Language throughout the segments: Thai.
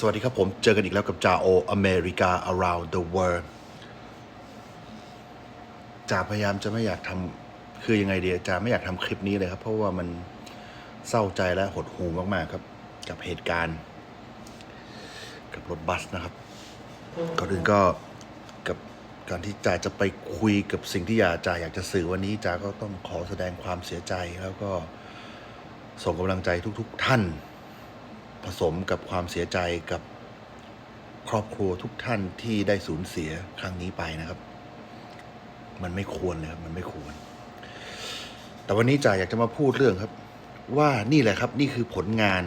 สวัสดีครับผม เจอกันอีกแล้วกับจาโออเมริกา around the world จาพยายามจะไม่อยากทำคือยังไงดีจาไม่อยากทำคลิปนี้เลยครับ เพราะว่ามันเศร้าใจและหดหูมาก ๆ ครับ กับเหตุการณ์ กับรถบัสนะครับ ก่อนอื่นก็กับการที่จาจะไปคุยกับสิ่งที่อยากจาอยากจะสื่อวันนี้จาก็ต้องขอแสดงความเสียใจแล้วก็ส่งกำลังใจทุก ๆ ท่าน ผสมกับความเสียใจกับครอบครัวทุกท่านที่ได้สูญเสียครั้งนี้ไปนะครับ มันไม่ควรเลยครับมันไม่ควร แต่วันนี้จ่าอยากจะมาพูดเรื่องครับ ว่านี่แหละครับนี่คือผลงาน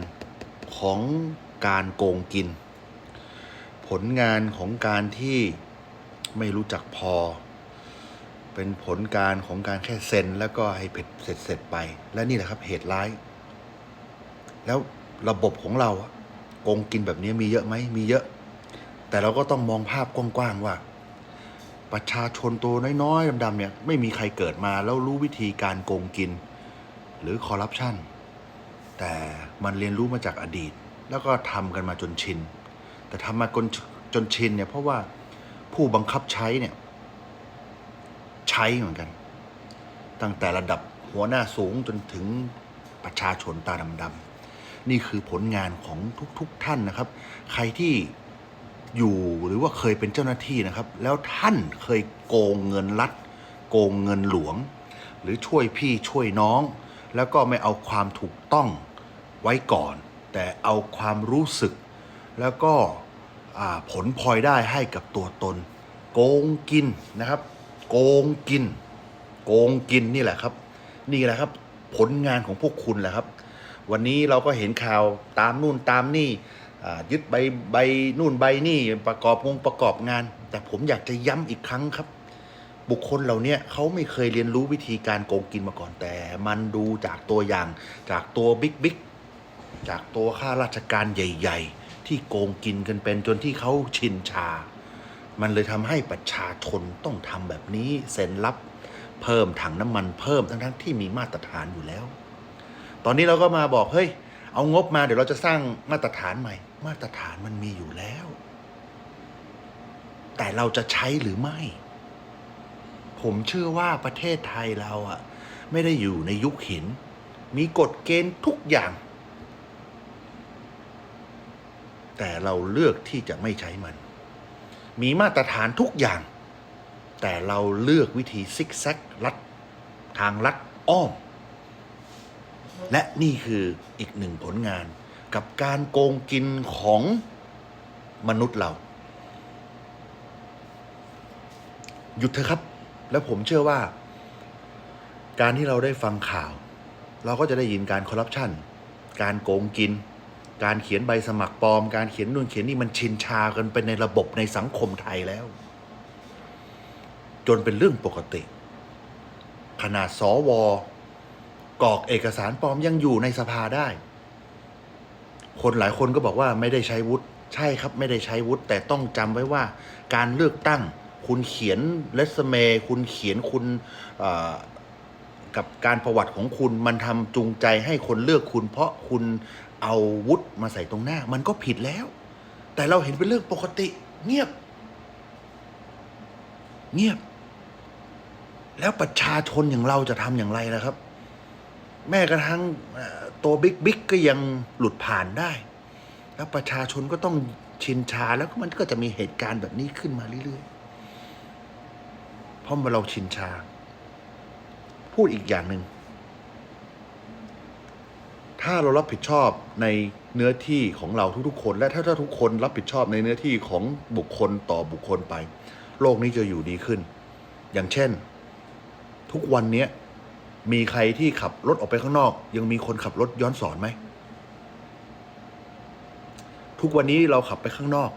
ของการโกงกิน ผลงานของการที่ไม่รู้จักพอ เป็นผลการของการแค่เซ็น แล้วก็ให้เผ็ดเสร็จเสร็จไป และนี่แหละครับเหตุร้าย แล้ว ระบบของเราอะโกงกินแบบนี้มีเยอะไหมมีเยอะ แต่เราก็ต้องมองภาพกว้างๆว่า ประชาชนตัวน้อยๆดำๆเนี่ยไม่มีใครเกิดมาแล้วรู้วิธีการโกงกิน หรือคอร์รัปชันแต่มันเรียนรู้มาจากอดีต แล้วก็ทำกันมาจนชิน แต่ทำมาจนจนชินเนี่ยเพราะว่าผู้บังคับใช้เนี่ยใช้เหมือนกัน ตั้งแต่ระดับหัวหน้าสูงจนถึงประชาชนตาดำๆ นี่คือผลงานของทุกๆทท่านนะครับ ใครที่อยู่หรือว่าเคยเป็นเจ้าหน้าที่นะครับ แล้วท่านเคยโกงเงินรัฐ โกงเงินหลวง หรือช่วยพี่ช่วยน้อง แล้วก็ไม่เอาความถูกต้องไว้ก่อน แต่เอาความรู้สึก แล้วก็ผลพลอยได้ให้กับตัวตน โกงกินนะครับ โกงกิน โกงกินนี่แหละครับ นี่แหละครับ ผลงานของพวกคุณแหละครับ วันนี้เราก็เห็นข่าวตามนู่นตามนี่ยึดใบใบนู่นใบนี่ประกอบงงประกอบงาน แต่ผมอยากจะย้ำอีกครั้งครับ บุคคลเหล่านี้เขาไม่เคยเรียนรู้วิธีการโกงกินมาก่อน แต่มันดูจากตัวอย่างจากตัวบิ๊กบิ๊กจากตัวข้าราชการใหญ่ ๆ ที่โกงกินกันเป็นจนที่เขาชินชา มันเลยทำให้ประชาชนต้องทำแบบนี้เซ็นรับ เพิ่มถังน้ำมันเพิ่มทั้งๆที่มีมาตรฐานอยู่แล้ว ตอนนี้เราก็มาบอกเฮ้ยเอางบมาเดี๋ยวเราจะสร้างมาตรฐานใหม่ มาตรฐานมันมีอยู่แล้ว แต่เราจะใช้หรือไม่ ผมเชื่อว่าประเทศไทยเราอะไม่ได้อยู่ในยุคหิน มีกฎเกณฑ์ทุกอย่าง แต่เราเลือกที่จะไม่ใช้มัน มีมาตรฐานทุกอย่าง แต่เราเลือกวิธีซิกแซกลัด ทางลัดอ้อม และนี่คืออีกหนึ่งผลงานกับการโกงกินของมนุษย์เรา หยุดเถอะครับ แล้วผมเชื่อว่า การที่เราได้ฟังข่าว เราก็จะได้ยินการคอร์รัปชันการโกงกิน การเขียนใบสมัครปลอม การเขียนนู่นเขียนนี่มันชินชากันเป็นในระบบในสังคมไทยแล้ว จนเป็นเรื่องปกติขนาดสว กรอกเอกสารปลอมยังอยู่ในสภาได้ คนหลายคนก็บอกว่าไม่ได้ใช้วุฒิใช่ครับไม่ได้ใช้วุฒิแต่ต้องจำไว้ว่า การเลือกตั้ง คุณเขียนเลสเมคุณเขียนคุณกับการประวัติของคุณมันทำจูงใจให้คนเลือกคุณ เพราะคุณเอาวุฒิมาใส่ตรงหน้า มันก็ผิดแล้ว แต่เราเห็นเป็นเรื่องปกติ เงียบ เงียบ แล้วประชาชนอย่างเราจะทำอย่างไรล่ะครับ แม้กระทั่งตัวบิ๊กบิ๊กก็ยังหลุดผ่านได้ แล้วประชาชนก็ต้องชินชาแล้วก็มันก็จะมีเหตุการณ์แบบนี้ขึ้นมาเรื่อยๆ เพราะเราชินชา พูดอีกอย่างหนึ่ง ถ้าเรารับผิดชอบในเนื้อที่ของเราทุกๆคน และถ้าถ้าทุกคนรับผิดชอบในเนื้อที่ของบุคคลต่อบุคคลไป โลกนี้จะอยู่ดีขึ้น อย่างเช่น ทุกวันเนี้ มีใครที่ขับรถออกไปข้างนอก ยังมีคนขับรถย้อนสอนไหม ทุกวันนี้เราขับไปข้างนอก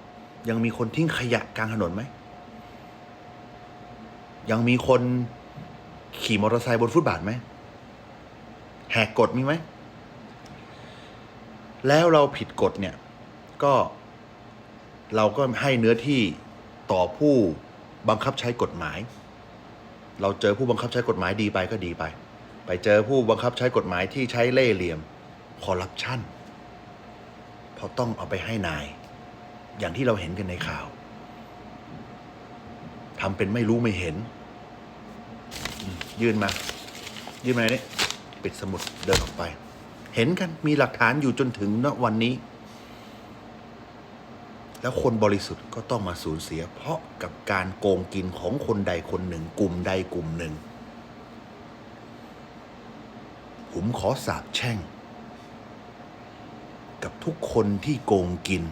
ยังมีคนทิ้งขยะกลางถนนไหม ยังมีคนขี่มอเตอร์ไซค์บนฟุตบาทไหมแหกกฎมีไหม แล้วเราผิดกฎเนี่ย ก็เราก็ให้เนื้อที่ต่อผู้บังคับใช้กฎหมาย เราเจอผู้บังคับใช้กฎหมายดีไปก็ดีไป ไปเจอผู้บังคับใช้กฎหมายที่ใช้เล่ห์เหลี่ยมคอร์รัปชันเพราะต้องเอาไปให้นาย อย่างที่เราเห็นกันในข่าวทำเป็นไม่รู้ไม่เห็น ยื่นมา ยื่นมาเนี่ยปิดสมุดเดินออกไป เห็นกันมีหลักฐานอยู่จนถึงณวันนี้ แล้วคนบริสุทธิ์ก็ต้องมาสูญเสีย เพราะกับการโกงกินของคนใดคนหนึ่ง กลุ่มใดกลุ่มหนึ่ง ผมขอสาบแช่ง กับทุกคนที่โกงกิน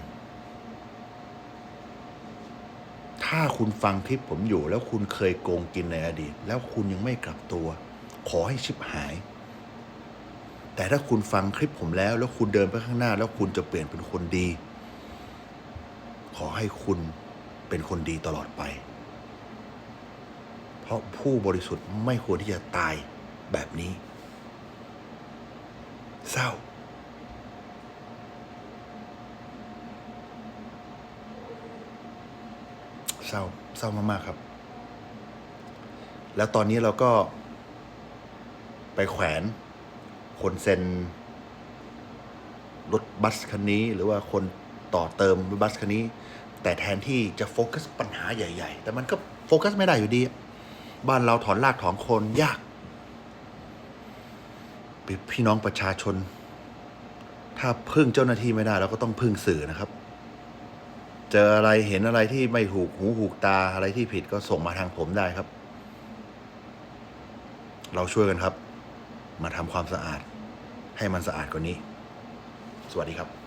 ถ้าคุณฟังคลิปผมอยู่แล้วคุณเคยโกงกินในอดีต แล้วคุณยังไม่กลับตัว ขอให้ชิบหาย แต่ถ้าคุณฟังคลิปผมแล้ว แล้วคุณเดินไปข้างหน้า แล้วคุณจะเปลี่ยนเป็นคนดี ขอให้คุณเป็นคนดีตลอดไป เพราะผู้บริสุทธิ์ไม่ควรที่จะตายแบบนี้ เศร้า เศร้า เศร้ามากๆครับ แล้วตอนนี้เราก็ ไปแขวนคนเซ็นรถบัสคันนี้หรือว่าคนต่อเติมรถบัสคันนี้ แต่แทนที่จะโฟกัสปัญหาใหญ่ ๆ แต่มันก็โฟกัสไม่ได้อยู่ดี บ้านเราถอนรากถอนโคนยาก พี่น้องประชาชน ถ้าพึ่งเจ้าหน้าที่ไม่ได้เราก็ต้องพึ่งสื่อนะครับ เจออะไรเห็นอะไรที่ไม่ถูกหูหูกตาอะไรที่ผิดก็ส่งมาทางผมได้ครับ เราช่วยกันครับ มาทำความสะอาด ให้มันสะอาดกว่านี้ สวัสดีครับ